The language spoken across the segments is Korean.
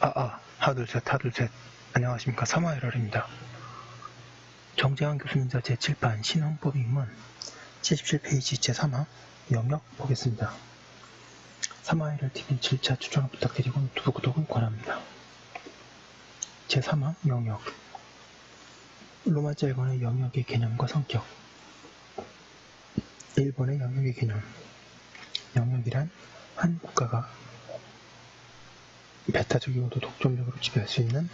아 아 하둘셋 하둘셋 안녕하십니까 사마이럴입니다. 정재환 교수님자 제7판 신헌법 입문 77페이지 제3항 영역 보겠습니다. 사마이럴 TV 7차 추천을 부탁드리고 유튜브 구독을 권합니다. 제3항 영역 로마자 1번의 영역의 개념과 성격 1번의 영역의 개념 영역이란 한 국가가 배타적이고도 독점적으로 지배할 수 있는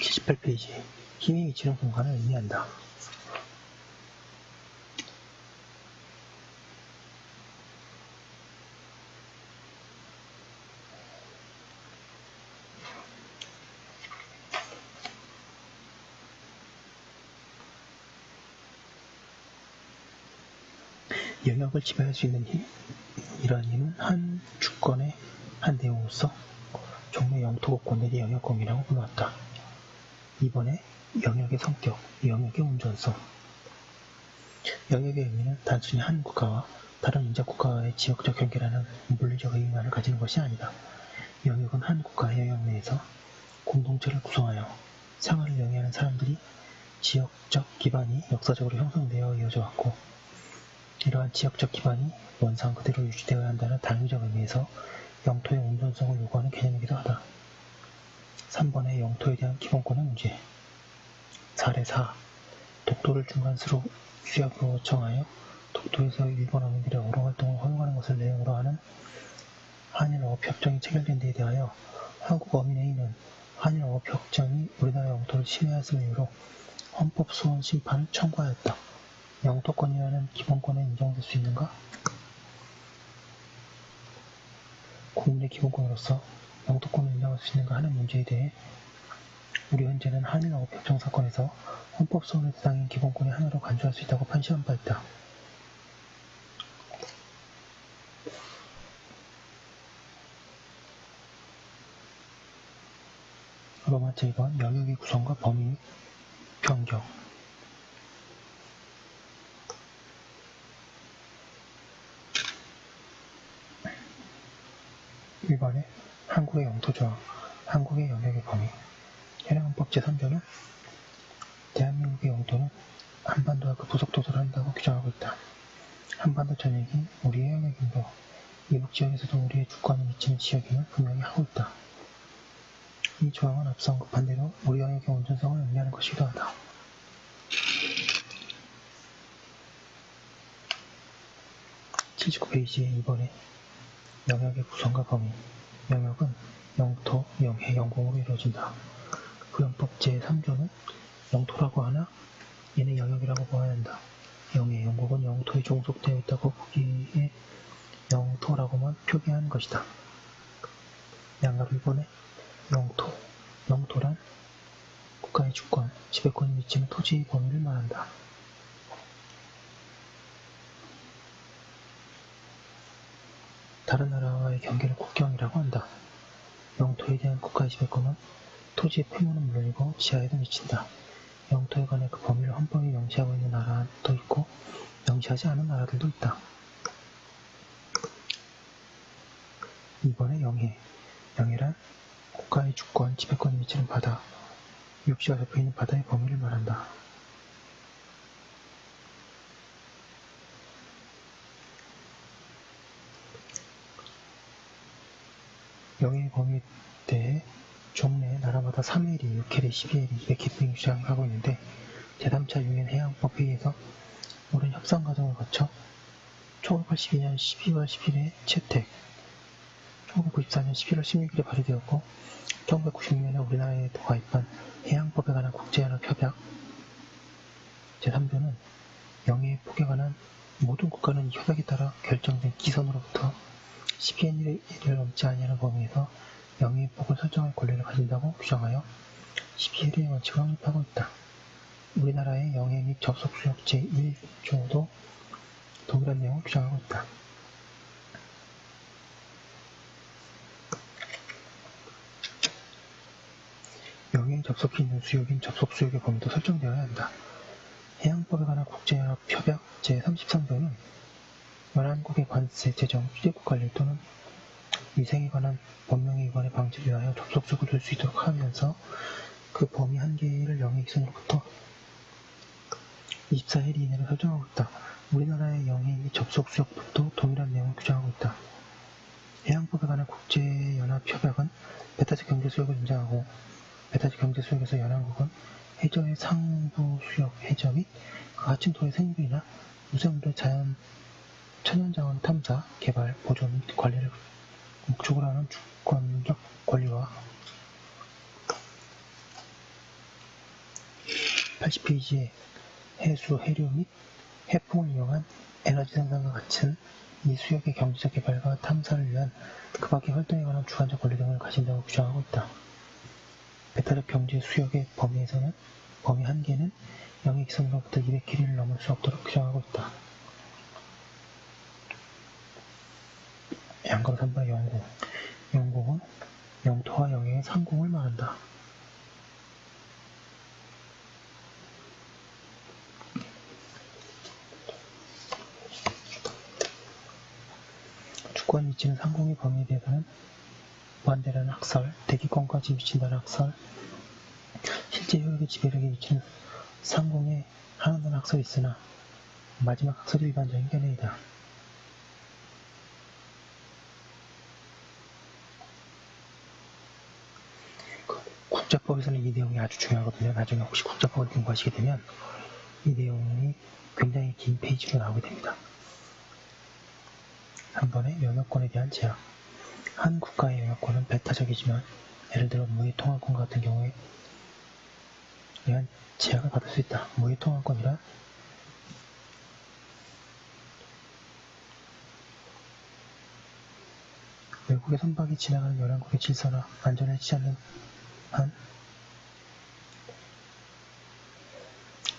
78페이지 힘이 미치는 공간을 의미한다. 영역을 지배할 수 있는 힘, 이러한 힘은 한 주권의 한 내용으로서 종래 영토국권들이 영역공이라고 불러왔다. 이번에 영역의 성격, 영역의 운전성. 영역의 의미는 단순히 한 국가와 다른 인접 국가와의 지역적 연결하는 물리적 의미만을 가지는 것이 아니다. 영역은 한 국가의 영역 내에서 공동체를 구성하여 생활을 영위하는 사람들이 지역적 기반이 역사적으로 형성되어 이어져 왔고 이러한 지역적 기반이 원상 그대로 유지되어야 한다는 당위적 의미에서 영토의 온전성을 요구하는 개념이기도 하다. 3번의 영토에 대한 기본권의 문제 사례 4. 독도를 중간수로 규약으로 정하여 독도에서 일본 어민들의 어로 활동을 허용하는 것을 내용으로 하는 한일어업 협정이 체결된 데에 대하여 한국 어민회의는 한일어업 협정이 우리나라 영토를 침해했을 이유로 헌법 소원 심판을 청구하였다. 영토권이라는 기본권에 인정될 수 있는가? 국민의 기본권으로서 영토권을 인정할 수 있는가 하는 문제에 대해 우리 현재는 한일어업 협정 사건에서 헌법소원의 대상인 기본권의 하나로 간주할 수 있다고 판시한 바 있다. 로마 제2번 영역의 구성과 범위 변경 1번에 한국의 영토조항, 한국의 영역의 범위. 현행헌법 제3조는 대한민국의 영토는 한반도와 그 부속도서를 한다고 규정하고 있다. 한반도 전역이 우리의 영역이므로 이북 지역에서도 우리의 주권이 미치는 지역임을 분명히 하고 있다. 이 조항은 앞서 언급한 대로 우리 영역의 온전성을 의미하는 것이기도 하다. (79페이지에) 2번에 영역의 구성과 범위 영역은 영토, 영해, 영공으로 이루어진다. 구현법 제3조는 영토라고 하나 얘는 영역이라고 보아야 한다. 영해, 영국은 영토에 종속되어 있다고 보기에 영토라고만 표기하는 것이다. 양가로 이번에 영토, 영토란 국가의 주권, 지배권이 미치는 토지의 범위를 말한다. 다른 나라와의 경계를 국경이라고 한다. 영토에 대한 국가의 지배권은 토지의 표면은 물론이고 지하에도 미친다. 영토에 관해 그 범위를 헌법이 명시하고 있는 나라도 있고 명시하지 않은 나라들도 있다. 이번에 영해. 영해란 국가의 주권, 지배권이 미치는 바다, 육지가 접해 있는 바다의 범위를 말한다. 영해의 범위에 대해 종래 나라마다 3해리, 6해리, 12해리, 200해 등이 주장하고 있는데 제3차 유엔 해양법 회의에서 오랜 협상 과정을 거쳐 1982년 12월 10일에 채택, 1994년 11월 16일에 발의되었고 1996년에 우리나라에 도 가입한 해양법에 관한 국제연합 협약 제3조는 영해의 폭에 관한 모든 국가는 이 협약에 따라 결정된 기선으로부터 12해리를 넘지 아니하는 범위에서 영해의 폭을 설정할 권리를 가진다고 규정하여 12해리의 원칙을 확립하고 있다. 우리나라의 영해 및 접속수역 제1조도 동일한 내용을 규정하고 있다. 영해에 접속해 있는 수역인 접속수역의 범위도 설정되어야 한다. 해양법에 관한 국제연합 협약 제33조는 연안국의 관세, 재정, 출입국 관리 또는 위생에 관한 법령에 관해 방지를 위하여 접속적으로 될 수 있도록 하면서 그 범위 한계를 영해 기준으로부터 24일 이내로 설정하고 있다. 우리나라의 영해 및 접속 수역법도 동일한 내용을 규정하고 있다. 해양법에 관한 국제연합협약은 배타적 경제수역을 인정하고 배타적 경제수역에서 연안국은 해저의 상부 수역 해저 및그 하층도의 생물이나 무생물의 자연 천연자원 탐사, 개발, 보존 및 관리를 목적으로 하는 주권적 권리와 80페이지에 해수, 해류 및 해풍을 이용한 에너지 생산과 같은 이 수역의 경제적 개발과 탐사를 위한 그 밖의 활동에 관한 주관적 권리 등을 가진다고 규정하고 있다. 배타적 경제 수역의 범위에서는 범위 한계는 영해 기선으로부터 200km를 넘을 수 없도록 규정하고 있다. 양가로 3번의 영공. 영공은 영토와 영해의 상공을 말한다. 주권 위치는 상공의 범위에 대해서는 무한대라는 학설, 대기권까지 미친다는 학설, 실제 효력의 지배력에 미치는 상공에 하나는 학설이 있으나 마지막 학설이 일반적인 견해이다. 국자법에서는 이 내용이 아주 중요하거든요. 나중에 혹시 국자법을 공부하시게 되면 이 내용이 굉장히 긴 페이지로 나오게 됩니다. 3번의 영역권에 대한 제약. 한 국가의 영역권은 배타적이지만 예를 들어 무해 통화권 같은 경우에 의한 제약을 받을 수 있다. 무해 통화권이란 외국의 선박이 지나가는 연안국의 질서나 안전을 해치지 않는 한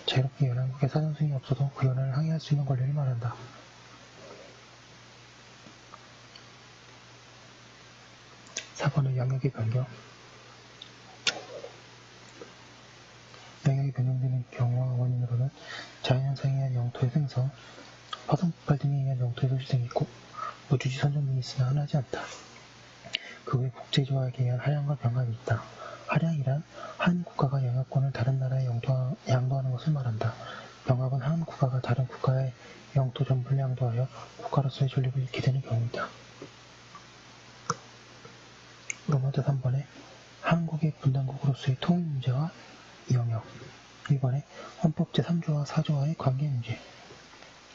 자유롭게 연안국에 사전승이 없어도 그 연안을 항해할 수 있는 권리를 말한다. 4번은 영역의 변경. 영역이 변경되는 경우와 원인으로는 자연현상에 의한 영토의 생성, 화성 폭발 등에 의한 영토의 소실성이 있고 우주지 선정 등이 있으나 흔하지 않다. 그 외 국제조약에 의한 하량과 병합이 있다. 하량이란 한 국가가 영역권을 다른 나라에 영토, 양도하는 것을 말한다. 병합은 한 국가가 다른 국가의 영토 전부를 양도하여 국가로서의 존립을 잃게 되는 경우이다. 로마자 3번에 한국의 분단국으로서의 통일 문제와 영역 1번에 헌법 제3조와 4조와의 관계 문제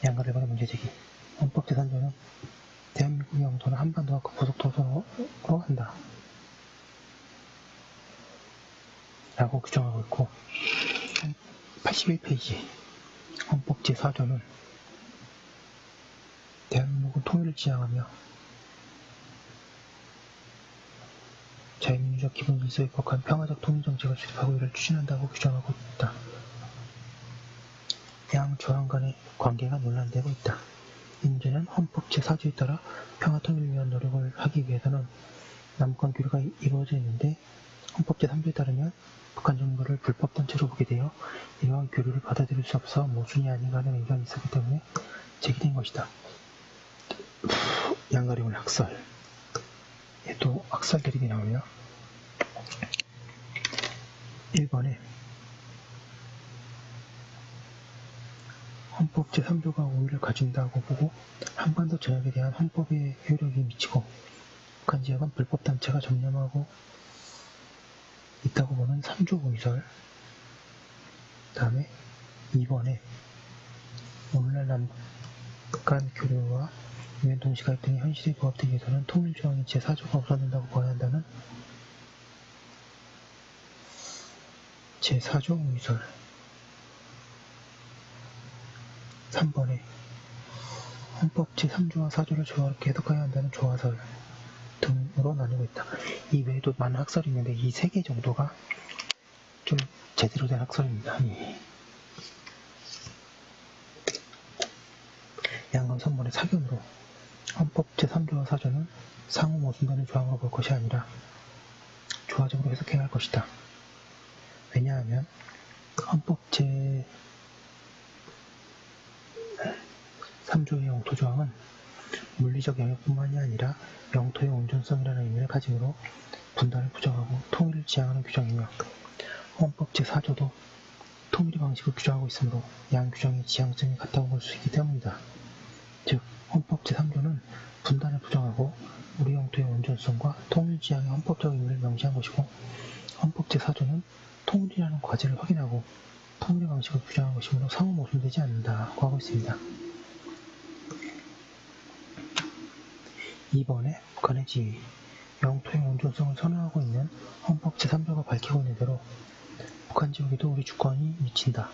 양가 대번의 문제 제기 헌법 제3조는 대한민국 영토는 한반도와 그 부속도서로 한다 라고 규정하고 있고 81페이지 헌법 제4조는 대한민국은 통일을 지향하며 자유민주적 기본 질서에 입각한 평화적 통일정책을 수립하고 이를 추진한다고 규정하고 있다. 양 조항 간의 관계가 논란되고 있다. 이 문제는 헌법 제4조에 따라 평화 통일을 위한 노력을 하기 위해서는 남북한 교류가 이루어져 있는데 헌법 제3조에 따르면 북한 정부를 불법 단체로 보게 되어 이러한 교류를 받아들일 수 없어 모순이 아닌가 하는 의견이 있었기 때문에 제기된 것이다. 양가령을 학설 예, 또 학설 대립이 나오며 1번에 헌법 제3조가 우위를 가진다고 보고 한반도 전역에 대한 헌법의 효력이 미치고 북한 지역은 불법 단체가 점령하고 있다고 보는 3조 우위설 다음에 2번에 오늘날 남북한 교류와 유엔 동시가입 등의 현실에 부합되기 위해서는 통일조항이 제4조가 우선된다고 보아야 한다는 제4조 우위설 3번에 헌법 제3조와 4조를 조화롭게 해석해야 한다는 조화설 등으로 나뉘고 있다. 이 외에도 많은 학설이 있는데 이 세 개 정도가 좀 제대로 된 학설입니다. 예. 양감 3번의 사견으로 헌법 제3조와 4조는 상호 모순되는 조항으로 볼 것이 아니라 조화적으로 해석해야 할 것이다. 왜냐하면 헌법 제 3조의 영토조항은 물리적 영역뿐만이 아니라 영토의 온전성이라는 의미를 가지므로 분단을 부정하고 통일을 지향하는 규정이며 헌법 제4조도 통일의 방식을 규정하고 있으므로 양 규정의 지향점이 같다고 볼 수 있기 때문이다. 즉, 헌법 제3조는 분단을 부정하고 우리 영토의 온전성과 통일 지향의 헌법적 의미를 명시한 것이고 헌법 제4조는 통일이라는 과제를 확인하고 통일의 방식을 규정한 것이므로 상호 모순되지 않는다고 하고 있습니다. 2번에 북한의 지위, 영토의 온전성을 선언하고 있는 헌법 제3조가 밝히고 있는 대로 북한 지역에도 우리 주권이 미친다.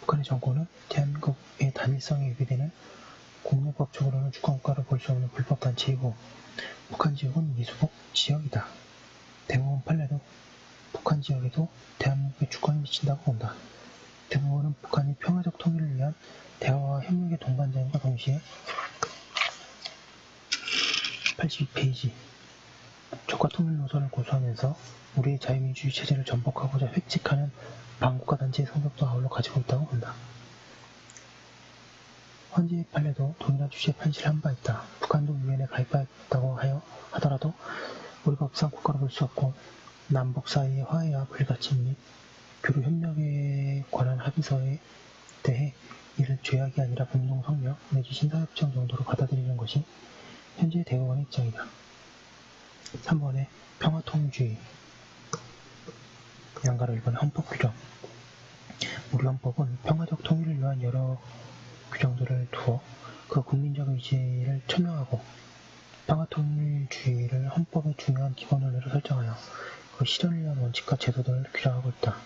북한의 정권은 대한민국의 단일성에 위배되는 국내법적으로는 주권국가로 볼 수 없는 불법 단체이고 북한 지역은 미수복 지역이다. 대법원 판례도 북한 지역에도 대한민국의 주권이 미친다고 본다. 대법원은 북한이 평화적 통일을 위한 대화와 협력의 동반자임과 동시에 82페이지 적과 통일 노선을 고수하면서 우리의 자유민주주의 체제를 전복하고자 획책하는 반국가 단체의 성격도 아울러 가지고 있다고 본다. 헌재의 판례도 동일한 취지의 판시를 한바 있다. 북한도 유엔에 가입하였다고 하여 하더라도 우리가 법상 국가로 볼 수 없고 남북 사이의 화해와 불가침 및 교류 협력에 관한 합의서에 대해 이를 죄악이 아니라 공동 성명 내지 신사협정 정도로 받아들이는 것이 현재 대법원의 입장이다. 3번에 평화통일주의 양가로 1번 헌법 규정 우리 헌법은 평화적 통일을 위한 여러 규정들을 두어 그 국민적 의지를 천명하고 평화통일주의를 헌법의 중요한 기본 원리로 설정하여 그 실현을 위한 원칙과 제도들을 규정하고 있다.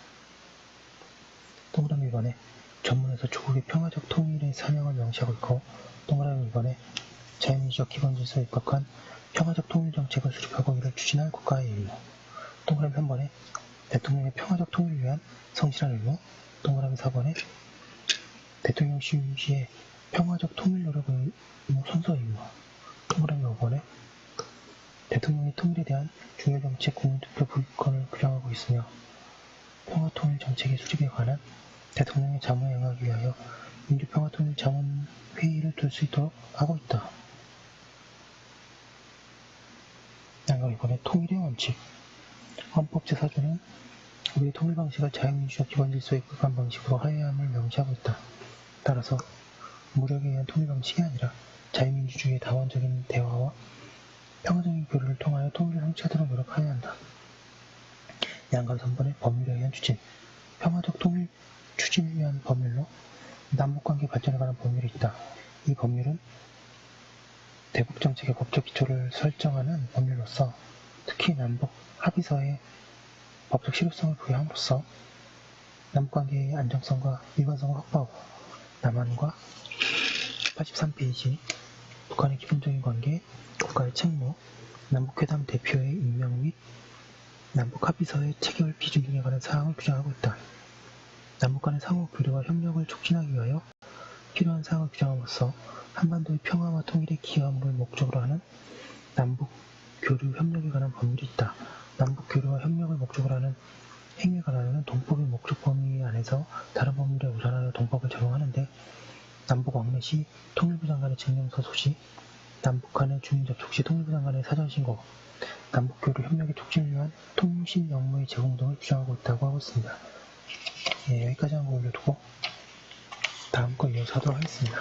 동그라미 2번에 전문에서 조국의 평화적 통일의 사명을 명시하고 있고 동그라미 2번에 자유민주적 기본 질서에 입각한 평화적 통일 정책을 수립하고 이를 추진할 국가의 의무 동그라미 3번에 대통령의 평화적 통일을 위한 성실한 의무 동그라미 4번에 대통령 시임 시에 평화적 통일 노력 의무 선서 의무 동그라미 5번에 대통령의 통일에 대한 중요 정책 국민투표 불권을 규정하고 있으며 평화통일 정책의 수립에 관한 대통령의 자문에 응하기 위하여 민주평화통일 자문 회의를 둘 수 있도록 하고 있다. 양가 이번에 통일의 원칙 헌법 제4조는 우리의 통일 방식을 자유민주적 기본 질서에 입각한 방식으로 하야함을 명시하고 있다. 따라서 무력에 의한 통일 방식이 아니라 자유민주주의의 다원적인 대화와 평화적인 교류를 통하여 통일을 성취하도록 노력하여야 한다. 양가 3번의 법률에 의한 추진 평화적 통일 추진을 위한 법률로 남북관계 발전에 관한 법률이 있다. 이 법률은 대북 정책의 법적 기초를 설정하는 법률로서 특히 남북 합의서의 법적 실효성을 부여함으로써 남북관계의 안정성과 일관성을 확보하고 남한과 83페이지 북한의 기본적인 관계, 국가의 책무, 남북회담 대표의 임명 및 남북 합의서의 체결 기준 등에 관한 사항을 규정하고 있다. 남북 간의 상호 교류와 협력을 촉진하기 위하여 필요한 사항을 규정함으로써 한반도의 평화와 통일에 기여함을 목적으로 하는 남북 교류 협력에 관한 법률이 있다. 남북 교류와 협력을 목적으로 하는 행위에 관하여는 동법의 목적 범위 안에서 다른 법률에 우선하여 동법을 적용하는데 남북 왕래 시 통일부 장관의 증명서 소 시, 남북 간의 주민 접촉 시 통일부 장관의 사전 신고, 남북 교류 협력의 촉진을 위한 통신 업무의 제공 등을 규정하고 있다고 하고 있습니다. 예, 여기까지 한 거 올려두고 다음 거 이어서 하도록 하겠습니다.